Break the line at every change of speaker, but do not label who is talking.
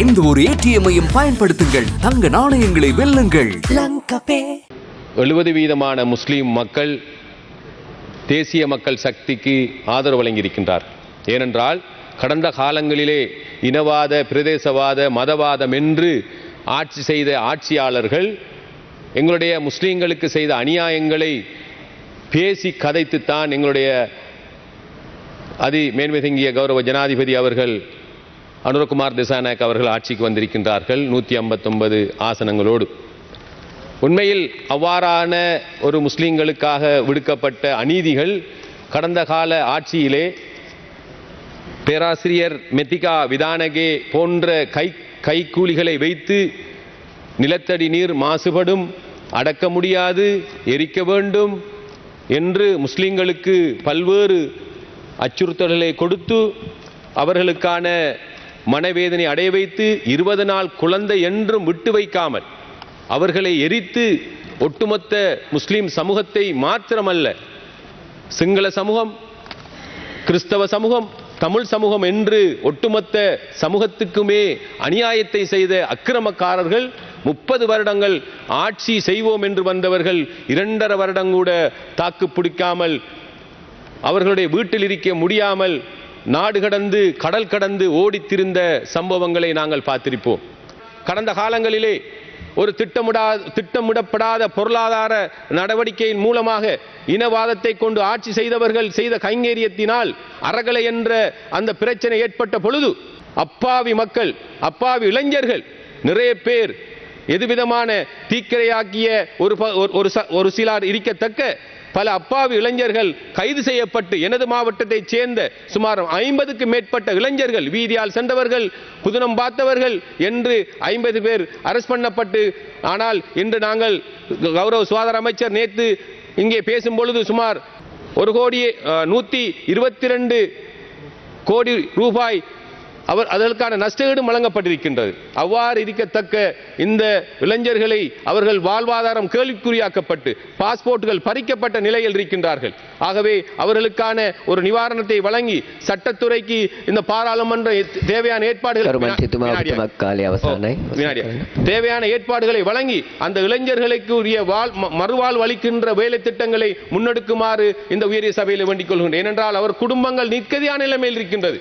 எந்த ஒரு ஏடிஎம்மையும் பயன்படுத்துங்கள். தங்க நாணயங்களை வெல்லுங்கள்.
எழுபது வீதமான முஸ்லீம் மக்கள் தேசிய மக்கள் சக்திக்கு ஆதரவு வழங்கியிருக்கின்றார். ஏனென்றால் கடந்த காலங்களிலே இனவாத பிரதேசவாத மதவாதம் என்று ஆட்சி செய்த ஆட்சியாளர்கள் எங்களுடைய முஸ்லீம்களுக்கு செய்த அநியாயங்களை பேசி கதைத்துத்தான் எங்களுடைய அதி மேன்மை தங்கிய கௌரவ ஜனாதிபதி அவர்கள் அனுரகுமார் திசாநாயக் அவர்கள் ஆட்சிக்கு வந்திருக்கின்றார்கள். நூற்றி ஐம்பத்தொன்பது ஆசனங்களோடு. உண்மையில் அவ்வாறான ஒரு முஸ்லீம்களுக்காக விடுக்கப்பட்ட அநீதிகள் கடந்த கால ஆட்சியிலே பேராசிரியர் மெத்திகா விதானகே போன்ற கை கைக்கூலிகளை வைத்து நிலத்தடி நீர் மாசுபடும் அடக்க முடியாது எரிக்க வேண்டும் என்று முஸ்லிம்களுக்கு பல்வேறு அச்சுறுத்தல்களை கொடுத்து அவர்களுக்கான மனவேதனை அடைய வைத்து இருபது நாள் குழந்தை என்றும் விட்டு வைக்காமல் அவர்களை எரித்து ஒட்டுமொத்த முஸ்லிம் சமூகத்தை மாத்திரமல்ல சிங்கள சமூகம் கிறிஸ்தவ சமூகம் தமிழ் சமூகம் என்று ஒட்டுமொத்த சமூகத்துக்குமே அநியாயத்தை செய்த அக்கிரமக்காரர்கள் முப்பது வருடங்கள் ஆட்சி செய்வோம் என்று வந்தவர்கள் இரண்டரை வருடம் கூட தாக்கு பிடிக்காமல் அவர்களுடைய வீட்டில் இருக்க முடியாமல் நாடு கடந்து கடல் கடந்து ஓடித்திருந்த சம்பவங்களை நாங்கள் பார்த்திருப்போம். கடந்த காலங்களிலே ஒரு திட்டமிடா திட்டமிடப்படாத பொருளாதார நடவடிக்கையின் மூலமாக இனவாதத்தை கொண்டு ஆட்சி செய்தவர்கள் செய்த கைங்கேரியத்தினால் அறகலை என்ற அந்த பிரச்சனை ஏற்பட்ட பொழுது அப்பாவி மக்கள் அப்பாவி இளைஞர்கள் நிறைய பேர் எதுவிதமான தீக்கிரையாக்கிய ஒரு ப- ஒரு- ஒரு ச- ஒரு சிலர் இருக்கத்தக்க பல அப்பாவி இளைஞர்கள் கைது செய்யப்பட்டு எனது மாவட்டத்தைச் சேர்ந்த சுமார் ஐம்பதுக்கு மேற்பட்ட இளைஞர்கள் வீதியால் சென்றவர்கள் புதினம் பார்த்தவர்கள் என்று ஐம்பது பேர் அரஸ்ட் பண்ணப்பட்டு ஆனால் இன்று நாங்கள் கௌரவ சுகாதார அமைச்சர் நேற்று இங்கே பேசும் பொழுது சுமார் ஒரு கோடியே நூற்றி இருபத்தி ரெண்டு கோடி ரூபாய் அவர் அதற்கான நஷ்டஈடும் வழங்கப்பட்டிருக்கின்றது. அவ்வாறு இருக்கத்தக்க இந்த இளைஞர்களை அவர்கள் வாழ்வாதாரம் கேள்விக்குறியாக்கப்பட்டு பாஸ்போர்ட்டுகள் பறிக்கப்பட்ட நிலையில் இருக்கின்றார்கள். ஆகவே அவர்களுக்கான ஒரு நிவாரணத்தை வழங்கி சட்டத்துறைக்கு இந்த பாராளுமன்ற தேவையான ஏற்பாடுகள் தேவையான ஏற்பாடுகளை வழங்கி அந்த இளைஞர்களுக்கு உரிய மறுவாழ்வு அளிக்கின்ற வேலை திட்டங்களை முன்னெடுக்குமாறு இந்த உயரிய சபையில் வேண்டிக் கொள்கின்றேன். ஏனென்றால் அவர் குடும்பங்கள் நிற்கதியான நிலைமையில் இருக்கின்றது.